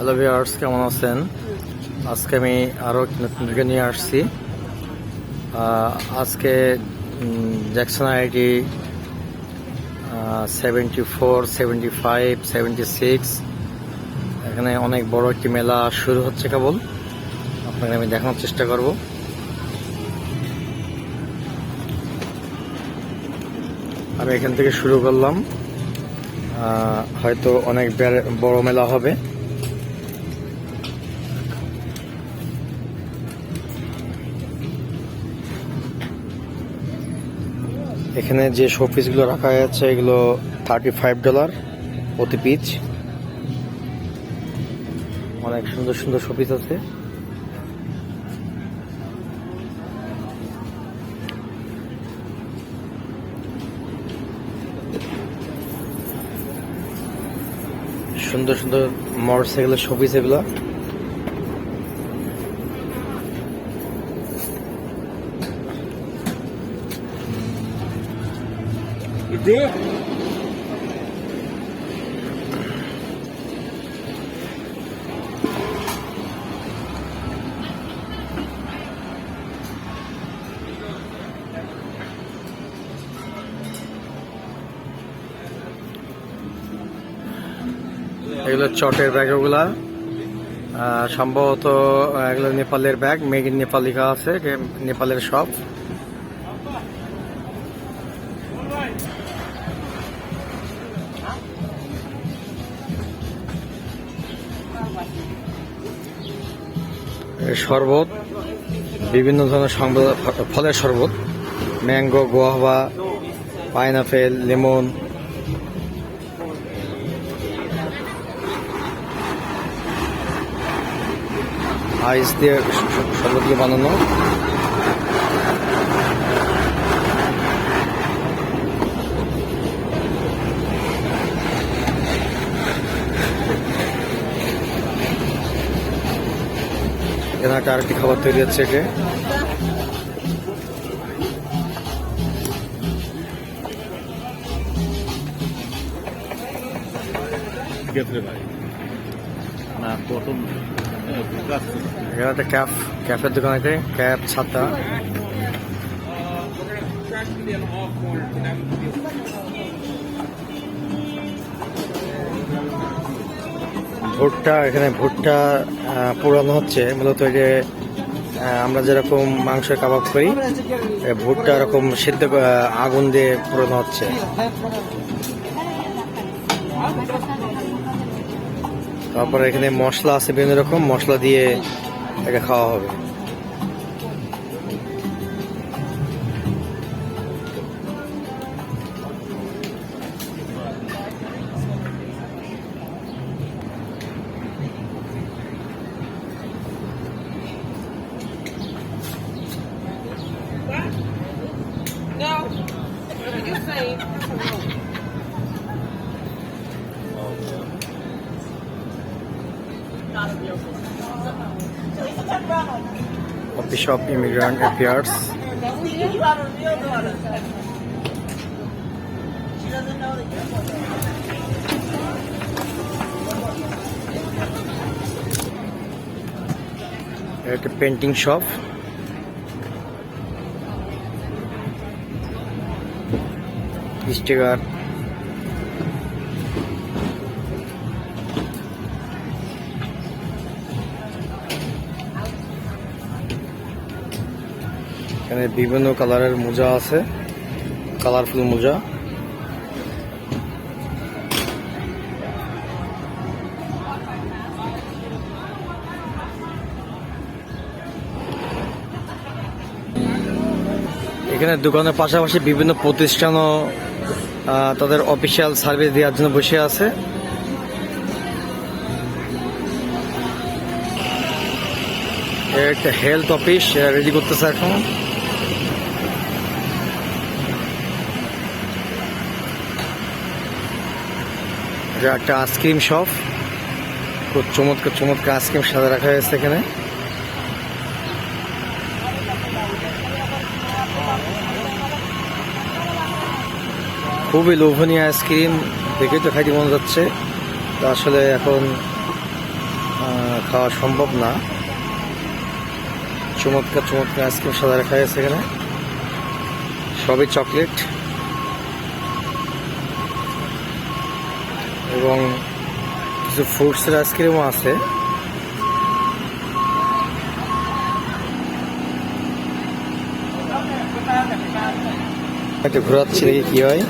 Hello viewers কেমন আছেন? আজকে আমি আরও একটি নতুন ভিডিও নিয়ে আসছি। আজকে Jackson ID seventy four seventy five seventy six এখানে অনেক বড় একটি মেলা শুরু হচ্ছে কেবল। আপনাকে আমি দেখানোর চেষ্টা করব। আমি এখান থেকে শুরু করলাম। হয়তো অনেক বেড়ে- বড় মেলা হবে। এখানে যে শোপিসগুলো রাখা আছে, এগুলো থার্টি ফাইভ ডলার প্রতি পিচ অনেক সুন্দর সুন্দর শোপিস আছে। সুন্দর সুন্দর মোটর সাইকেলের শোপিস এগুলো। এগুলো চটের ব্যাগ ওগুলা। সম্ভবত এগুলো নেপালের ব্যাগ মেড ইন নেপাল লেখা আছে নেপালের শপ শরবত বিভিন্ন ধরনের ফলের শরবত mango guava pineapple lemon. Ice দিয়ে শরবত দিয়ে বানানো। একটা আরেকটি খাবার তৈরি হচ্ছে একে? একটা দোকান ক্যাপ ছাতা। ভুট্টা, এখানে ভুট্টা পোড়ানো হচ্ছে। মূলত যে আমরা যেরকম মাংসের কাবাব করি ভুট্টা এরকম সিদ্ধ আগুন দিয়ে পোড়ানো হচ্ছে। তারপরে এখানে মশলা আছে বিভিন্ন রকম, মশলা দিয়ে এটা খাওয়া হবে। Coffee shop, Immigrant Affairs. At a painting shop. Sticker. এখানে বিভিন্ন কালারের মোজা আছে। কালারফুল মোজা। এখানে দোকানের পাশাপাশি বিভিন্ন প্রতিষ্ঠানও তাদের অফিসিয়াল সার্ভিস দেওয়ার জন্য বসে আছে। একটা হেলথ অফিস রেডি করতেছে এখন। এটা একটা আইসক্রিম শপ খুব চমৎকার চমৎকার আইসক্রিম সাজা রাখা হয়েছে এখানে। খুবই লোভনীয় আইসক্রিম দেখেই তো খাইতে মনে যাচ্ছে। তো আসলে এখন খাওয়া সম্ভব না। চমৎকার চমৎকার আইসক্রিম সাদা রাখা আছে এখানে। সবই চকলেট এবং কিছু ফ্রুটসের আইসক্রিমও আছে। একটু ঘোরাচ্ছি দেখি কি হয়.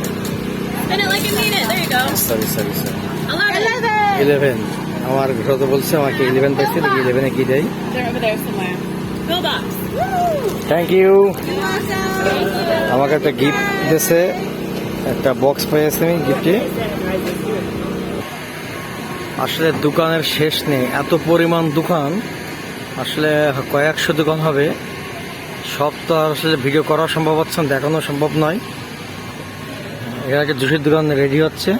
সরি সরি সরি ইলেভেন আমার ঘোরাতে বলছে আমাকে ইলেভেন পাইছে দেখি ইলেভেনে কি দেয়. থ্যাংক ইউ আমাকে একটা গিফট দিয়েছে। একটা বক্স পেয়েছি আমি গিফটে আসলে দোকানের শেষ নেই। এত পরিমাণ দোকান, আসলে কয়েকশো দোকান হবে। সব তো আসলে ভিডিও করা সম্ভব হচ্ছে দেখানো সম্ভব নয়। এর আগে জুসের দোকান রেডি হচ্ছে।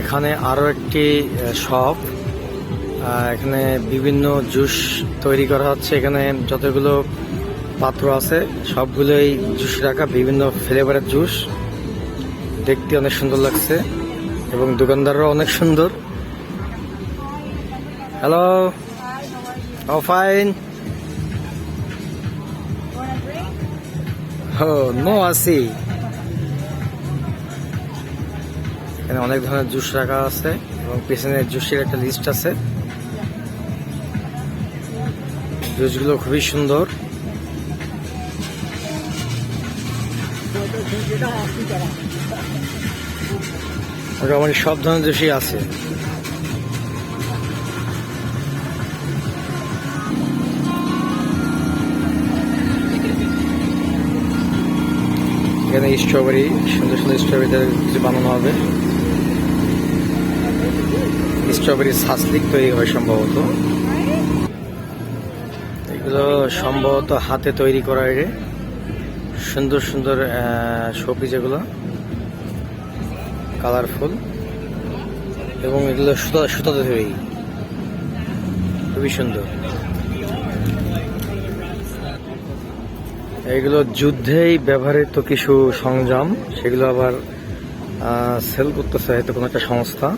এখানে আরও একটি শপ এখানে বিভিন্ন জুস তৈরি করা হচ্ছে। এখানে যতগুলো পাত্র আছে, সবগুলোই জুস রাখা, বিভিন্ন ফ্লেভারের জুস। দেখতে অনেক সুন্দর লাগছে এবং দোকানদাররাও অনেক সুন্দর। হ্যালো ও ফাইন নো আসি এখানে অনেক ধরনের জুস রাখা আছে এবং পেছনে জুসের একটা লিস্ট আছে। জুসগুলো খুবই সুন্দর। মোটামুটি সব ধরনের জুসই আছে। এখানে স্ট্রবেরি সুন্দর সুন্দর স্ট্রবেরিতে কিছু বানানো হবে। স্ট্রবেরি সাসলিক তৈরি হয় সম্ভবত। এগুলো সম্ভবত হাতে তৈরি করা এর সুন্দর সুন্দর শপি যেগুলো কালারফুল এবং এগুলো সুতা, সুতাতে তৈরি। খুবই সুন্দর। এগুলো যুদ্ধেই ব্যবহৃত কিছু সরঞ্জাম। সেগুলো আবার সেল করতেছে হয়তো কোনো একটা সংস্থা।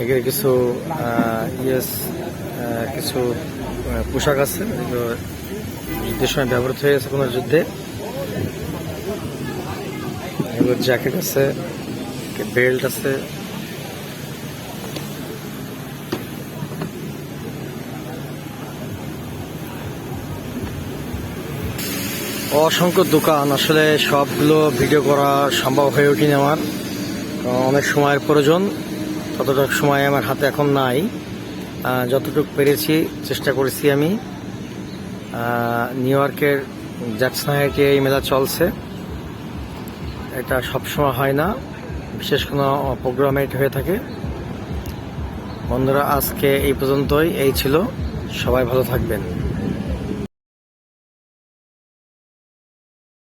এগুলো কিছু ইয়েস কিছু পোশাক আছে যুদ্ধের সময় ব্যবহৃত হয়ে গেছে কোনো যুদ্ধে। জ্যাকেট আছে, বেল্ট আছে। অসংখ্য দোকান, আসলে সবগুলো ভিডিও করা সম্ভব হয়ে ওঠেনি আমার। অনেক সময়ের প্রয়োজন, ততটা সময় আমার হাতে এখন নাই। যতটুকু পেরেছি, চেষ্টা করেছি আমি। নিউ ইয়র্কের জ্যাকসনাইকে এই মেলা চলছে। এটা সবসময় হয় না, বিশেষ কোনো প্রোগ্রামে এটা হয়ে থাকে। বন্ধুরা, আজকে এই পর্যন্তই, এই ছিল। সবাই ভালো থাকবেন।